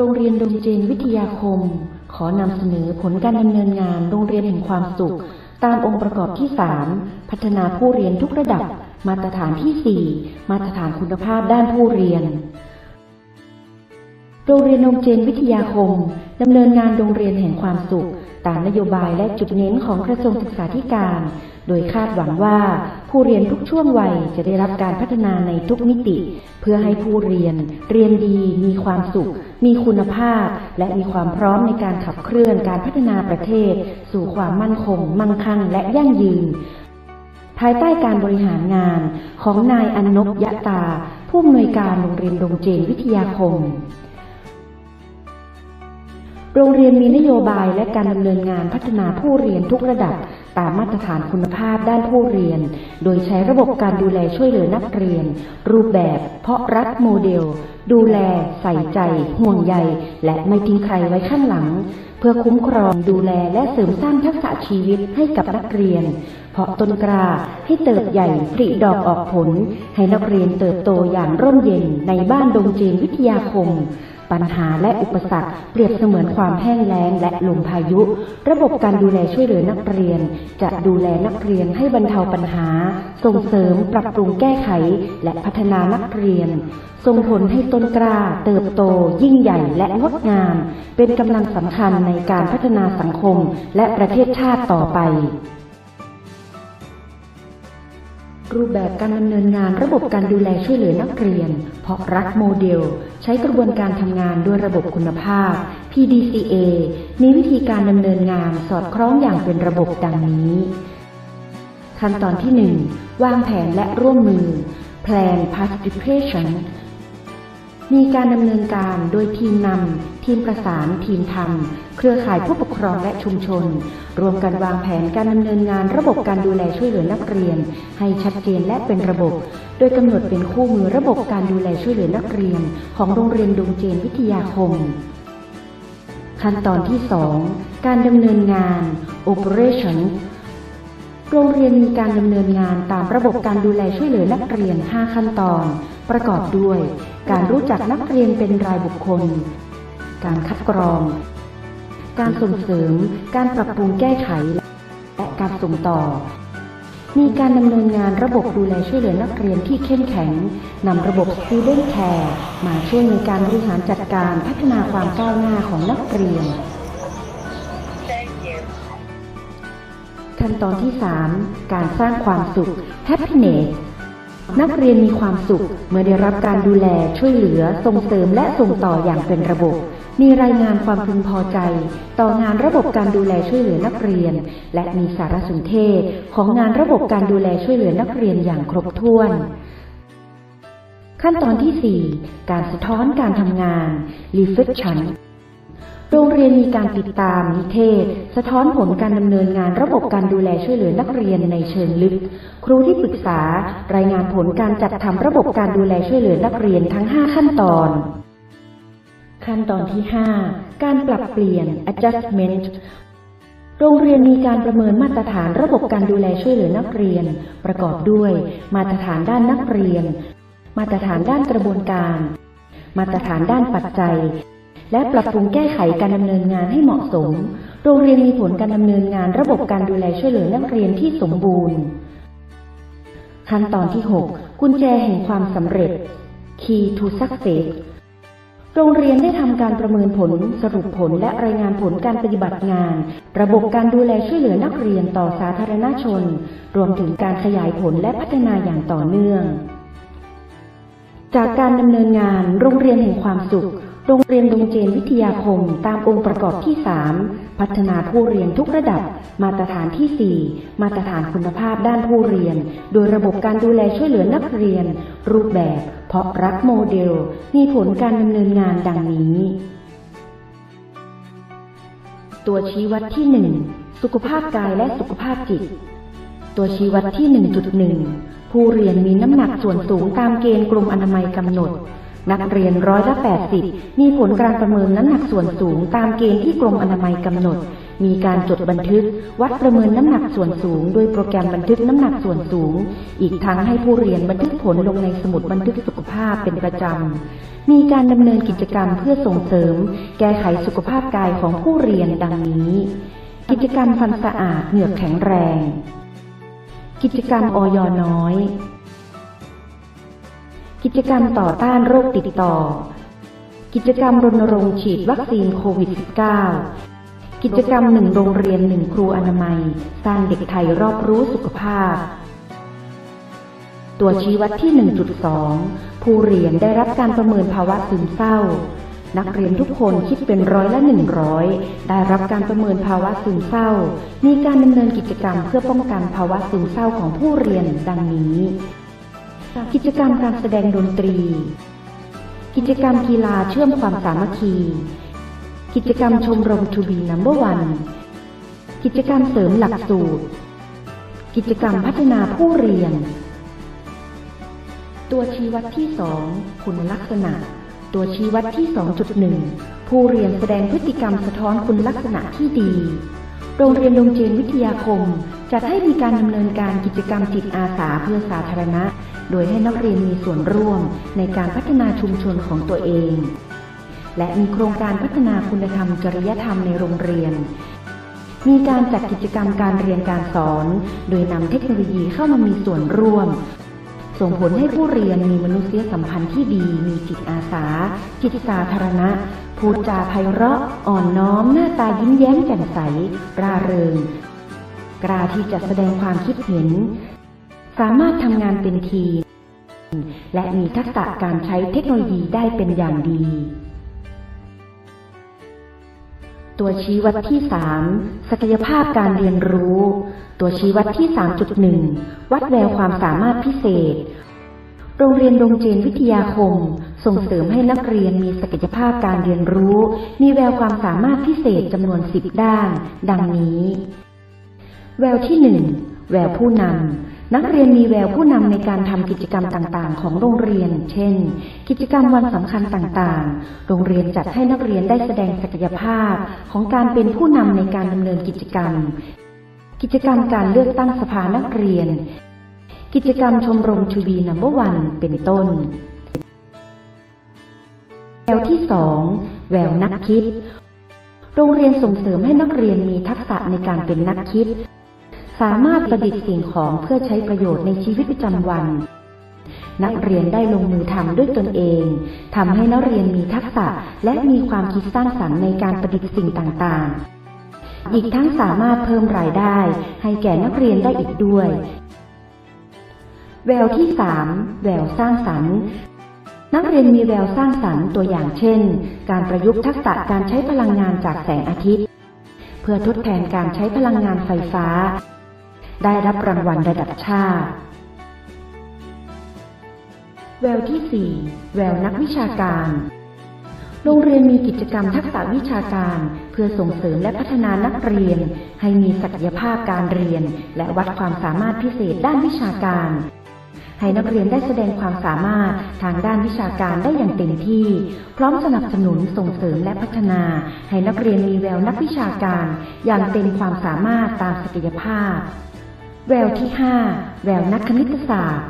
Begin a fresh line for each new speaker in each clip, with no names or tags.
โรงเรียนดงเจนวิทยาคม ขอนำเสนอผลการดำเนินงานโรงเรียนแห่งความสุข ตามองค์ประกอบที่ 3 พัฒนาผู้เรียนทุกระดับ มาตรฐานที่ 4 มาตรฐานคุณภาพด้านผู้เรียน โรงเรียนดงเจนวิทยาคมดำเนินงานโรงเรียนแห่งความสุข ตามนโยบายและจุดเน้นของกระทรวงศึกษาธิการ โดยคาดหวังว่า ผู้เรียนทุกช่วงวัยจะได้รับการพัฒนาในทุกมิติ เพื่อให้ผู้เรียน เรียนดี มีความสุข มีคุณภาพ และมีความพร้อมในการขับเคลื่อนการพัฒนาประเทศ สู่ความมั่นคง มั่งคั่ง และยั่งยืนภายใต้การบริหารงานของนายอนนบยะตา ผู้อำนวยการโรงเรียนดงเจนวิทยาคม โรงเรียนมีนโยบายและการดำเนินงานพัฒนาผู้เรียนทุกระดับ ตามมาตรฐานคุณภาพด้านผู้เรียน โดยใช้ระบบการดูแลช่วยเหลือนักเรียน รูปแบบ เพาะรักโมเดล ดูแล ใส่ใจ ห่วงใย และไม่ทิ้งใครไว้ข้างหลัง เพื่อคุ้มครองดูแลและเสริมสร้างทักษะชีวิตให้กับนักเรียน เพาะต้นกล้าให้เติบใหญ่ผลิดอกออกผล ให้นักเรียนเติบโตอย่างร่มเย็นในบ้านดงเจนวิทยาคม ปัญหาและอุปสรรคเปรียบเสมือนความแห้งแล้งและลมพายุ ระบบการดูแลช่วยเหลือนักเรียน จะดูแลนักเรียนให้บรรเทาปัญหา ส่งเสริมปรับปรุงแก้ไข และพัฒนานักเรียนส่งผลให้ต้นกล้าเติบโต ยิ่งใหญ่และงดงาม เป็นกำลังสำคัญในการพัฒนาสังคมและประเทศชาติต่อไป รูปแบบการดำเนินงานระบบการดูแลช่วยเหลือนักเรียน เพราะรักโมเดล ใช้กระบวนการทำงานด้วยระบบคุณภาพ PDCA มีวิธีการดำเนินงานสอดคล้องอย่างเป็นระบบดังนี้ ขั้นตอนที่ 1 วางแผนและร่วมมือ Plan Participation มีการดำเนินการโดยทีมนำ ทีมประสาน ทีมทำ เครือข่ายผู้ปกครองและชุมชน รวมกันวางแผนการดำเนินงานระบบการดูแลช่วยเหลือนักเรียน ให้ชัดเจนและเป็นระบบ โดยกำหนดเป็นคู่มือระบบการดูแลช่วยเหลือนักเรียน ของโรงเรียนดงเจนวิทยาคม ขั้นตอนที่ 2 การดำเนินงาน Operation โรงเรียนมีการดำเนินงานตามระบบการดูแลช่วยเหลือนักเรียน 5 ขั้นตอน ประกอบด้วยการรู้จักนักเรียนเป็นรายบุคคล การคัดกรอง การส่งเสริม การปรับปรุงแก้ไข และการส่งต่อ มีการดำเนินงานระบบดูแลช่วยเหลือนักเรียนที่เข้มแข็งนำระบบ Student Care มาช่วยในการบริหารจัดการพัฒนาความก้าวหน้าของนักเรียน ขั้นตอนที่ 3 การสร้างความสุข happiness นักเรียนมีความสุขเมื่อได้รับการดูแลช่วยเหลือส่งเสริมและส่งต่ออย่างเป็นระบบ มีรายงานความพึงพอใจ ต่องานระบบการดูแลช่วยเหลือนักเรียน และมีสารสนเทศของงานระบบการดูแลช่วยเหลือนักเรียนอย่างครบถ้วนขั้นตอนที่ 4 การสะท้อนการทำงาน reflection โรงเรียนมีการติดตามนิเทศ สะท้อนผลการดำเนินงานระบบการดูแลช่วยเหลือนักเรียนในเชิงลึก ครูที่ปรึกษา รายงานผลการจัดทำระบบการดูแลช่วยเหลือนักเรียนทั้ง 5 ขั้นตอน ขั้นตอนที่ 5 การปรับเปลี่ยน adjustment โรงเรียนมีการประเมินมาตรฐานระบบการดูแลช่วยเหลือนักเรียน ประกอบด้วย มาตรฐานด้านนักเรียน มาตรฐานด้านกระบวนการ มาตรฐานด้านปัจจัย และปรับปรุงแก้ไขการดำเนินงานให้เหมาะสม โรงเรียนมีผลการดำเนินงานระบบการดูแลช่วยเหลือนักเรียนที่สมบูรณ์ ขั้นตอนที่ 6 กุญแจแห่งความสำเร็จ Key to Success โรงเรียนได้ทำการประเมินผล สรุปผลและรายงานผลการปฏิบัติงาน ระบบการดูแลช่วยเหลือนักเรียนต่อสาธารณชน รวมถึงการขยายผลและพัฒนาอย่างต่อเนื่อง จากการดำเนินงานโรงเรียนแห่งความสุข โรงเรียนดงเจนวิทยาคมตามองค์ประกอบที่ 3 พัฒนาผู้เรียนทุกระดับ มาตรฐานที่ 4 มาตรฐานคุณภาพด้านผู้เรียน โดยระบบการดูแลช่วยเหลือนักเรียน รูปแบบ เพาะรักโมเดล มีผลการดำเนินงานดังนี้ ตัวชี้วัดที่ 1 สุขภาพกายและสุขภาพจิต ตัวชี้วัดที่ 1.1 ผู้เรียนมีน้ำหนักส่วนสูงตามเกณฑ์กรมอนามัยกำหนด นักเรียนร้อยละ80มีผลการประเมินน้ำหนักส่วนสูงตามเกณฑ์ที่กรมอนามัยกำหนด มีการจดบันทึก วัดประเมินน้ำหนักส่วนสูง โดยโปรแกรมบันทึกน้ำหนักส่วนสูง อีกทั้งให้ผู้เรียนบันทึกผลลงในสมุดบันทึกสุขภาพเป็นประจำ มีการดำเนินกิจกรรมเพื่อส่งเสริม แก้ไขสุขภาพกายของผู้เรียนดังนี้ กิจกรรมฟันสะอาดเหงือกแข็งแรง กิจกรรมออยน้อย กิจกรรมต่อต้านโรคติดต่อ กิจกรรมรณรงค์ฉีดวัคซีนโควิด -19 กิจกรรมหนึ่งโรงเรียนหนึ่งครูอนามัย สร้างเด็กไทยรอบรู้สุขภาพ ตัวชี้วัดที่ 1.2 ผู้เรียนได้รับการประเมินภาวะซึมเศร้า นักเรียนทุกคนคิดเป็นร้อยละหนึ่งร้อยได้รับการประเมินภาวะซึมเศร้า มีการดำเนินกิจกรรมเพื่อป้องกันภาวะซึมเศร้าของผู้เรียนดังนี้ กิจกรรมการแสดงดนตรี กิจกรรมกีฬาเชื่อมความสามัคคี กิจกรรมชมรมทูบีนัมเบอร์วัน กิจกรรมเสริมหลักสูตร กิจกรรมพัฒนาผู้เรียน ตัวชี้วัดที่ 2 คุณลักษณะ ตัวชี้วัดที่ 2.1 ผู้เรียนแสดงพฤติกรรมสะท้อนคุณลักษณะที่ดีโรงเรียนดงเจนวิทยาคมจัดให้มีการดำเนินการกิจกรรมจิตอาสาเพื่อสาธารณะ โดยให้นักเรียนมีส่วนร่วมในการพัฒนาชุมชนของตัวเอง และมีโครงการพัฒนาคุณธรรมจริยธรรมในโรงเรียน มีการจัดกิจกรรมการเรียนการสอน โดยนำเทคโนโลยีเข้ามามีส่วนร่วม ส่งผลให้ผู้เรียนมีมนุษยสัมพันธ์ที่ดี มีจิตอาสา จิตสาธารณะพูดจาไพเราะ อ่อนน้อม หน้าตายิ้มแย้มแจ่มใส ร่าเริง กล้าที่จะแสดงความคิดเห็น สามารถทำงานเป็นทีม และมีทักษะการใช้เทคโนโลยีได้เป็นอย่างดี ตัวชี้วัดที่ 3 ศักยภาพการเรียนรู้ ตัวชี้วัดที่ 3.1 วัดแววความสามารถพิเศษ โรงเรียนดงเจนวิทยาคม ส่งเสริมให้นักเรียนมีศักยภาพการเรียนรู้ มีแววความสามารถพิเศษจำนวน 10 ด้าน ดังนี้ แววที่ 1 แววผู้นำ นักเรียนมีแววผู้นำในการทำกิจกรรมต่างๆ ของโรงเรียน เช่น กิจกรรมวันสำคัญต่างๆ โรงเรียนจัดให้นักเรียนได้แสดงศักยภาพของการเป็นผู้นำในการดำเนินกิจกรรม กิจกรรมการเลือกตั้งสภานักเรียน กิจกรรมชมรมชูบีนัมเบอร์วัน เป็นต้น แววที่สองแววนักคิด โรงเรียนส่งเสริมให้นักเรียนมีทักษะในการเป็นนักคิด สามารถประดิษฐ์สิ่งของเพื่อใช้ประโยชน์ในชีวิตประจำวัน นักเรียนได้ลงมือทำด้วยตนเองทำให้นักเรียนมีทักษะและมีความคิดสร้างสรรค์ในการประดิษฐ์สิ่งต่างๆ อีกทั้งสามารถเพิ่มรายได้ ให้แก่นักเรียนได้อีกด้วย แววที่สามแววสร้างสรรค์นักเรียนมีแววสร้างสรรค์ตัวอย่างเช่น การประยุกต์ทักษะการใช้พลังงานจากแสงอาทิตย์ เพื่อทดแทนการใช้พลังงานไฟฟ้า ได้รับรางวัลระดับชาติ แววที่ 4 แววนักวิชาการ โรงเรียนมีกิจกรรมทักษะวิชาการ เพื่อส่งเสริมและพัฒนานักเรียน ให้มีศักยภาพการเรียน และวัดความสามารถพิเศษด้านวิชาการให้นักเรียนได้แสดงความสามารถทางด้านวิชาการได้อย่างเต็มที่ พร้อมสนับสนุนส่งเสริมและพัฒนา ให้นักเรียนมีแววนักวิชาการ อย่างเต็มความสามารถตามศักยภาพ แววที่ 5 แววนักคณิตศาสตร์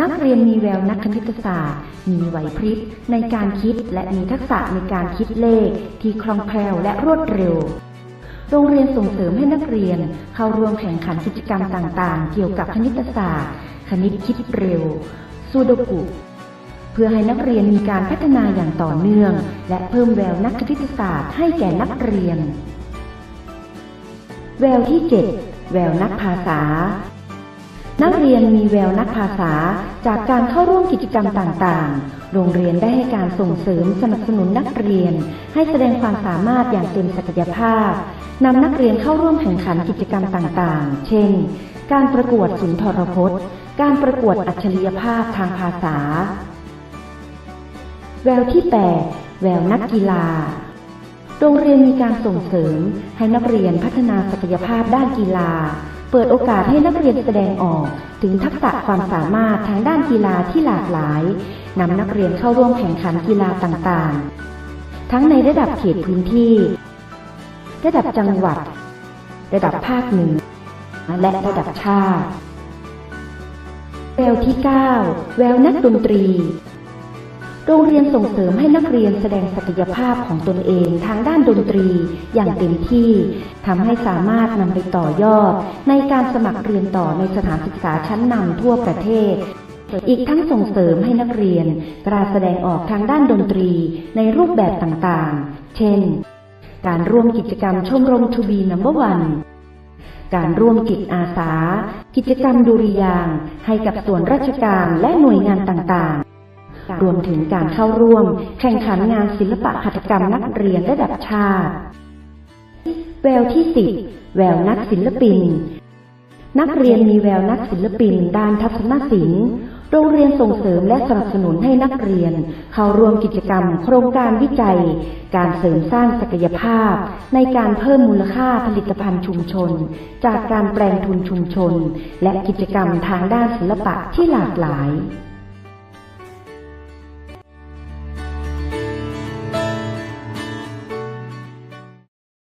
นักเรียนมีแววนักคณิตศาสตร์ มีไหวพริบในการคิดและมีทักษะในการคิดเลขที่คล่องแคล่วและรวดเร็ว โรงเรียนส่งเสริมให้นักเรียนเข้าร่วมแข่งขันกิจกรรมต่างๆ เกี่ยวกับคณิตศาสตร์ คณิตคิดเร็วซูโดกุเพื่อให้นักเรียนมีการพัฒนาอย่างต่อเนื่อง และเพิ่มแววนักคณิตศาสตร์ให้แก่นักเรียน แววที่ 7 แววนักภาษา นักเรียนมีแววนักภาษาจากการเข้าร่วมกิจกรรมต่างๆ โรงเรียนได้ให้การส่งเสริมสนับสนุนนักเรียน ให้แสดงความสามารถอย่างเต็มศักยภาพนำนักเรียนเข้าร่วมแข่งขันกิจกรรมต่างๆ เช่น การประกวดสุนทรพจน์ การประกวดอัจฉริยภาพทางภาษา แววที่ 8 แววนักกีฬา โรงเรียนมีการส่งเสริม ให้นักเรียนพัฒนาศักยภาพด้านกีฬา เปิดโอกาสให้นักเรียนแสดงออก ถึงทักษะความสามารถทางด้านกีฬาที่หลากหลายนำนักเรียนเข้าร่วมแข่งขันกีฬาต่างๆ ทั้งในระดับเขตพื้นที่ ระดับจังหวัด ระดับภาคเหนือและระดับชาติแววที่ 9 แววนักดนตรี โรงเรียนส่งเสริมให้นักเรียนแสดงศักยภาพของตนเองทางด้านดนตรีอย่างเต็มที่ทำให้สามารถนำไปต่อยอด ในการสมัครเรียนต่อในสถานศึกษาชั้นนำทั่วประเทศ อีกทั้งส่งเสริมให้นักเรียนกล้าแสดงออกทางด้านดนตรีในรูปแบบต่างๆ เช่น การร่วมกิจกรรมชมรมทูบีนัมเบอร์วันการร่วมจิตอาสา กิจกรรมดุริยางให้กับส่วนราชการและหน่วยงานต่างๆ รวมถึงการเข้าร่วม แข่งขันงานศิลปะหัตถกรรมนักเรียนระดับชาติ แววที่สิบแววนักศิลปิน นักเรียนมีแววนักศิลปิน ด้านทัศนศิลป์โรงเรียนส่งเสริมและสนับสนุนให้นักเรียน เข้าร่วมกิจกรรม โครงการวิจัย การเสริมสร้างศักยภาพ ในการเพิ่มมูลค่าผลิตภัณฑ์ชุมชน จากการแปลงทุนชุมชน และกิจกรรมทางด้านศิลปะที่หลากหลาย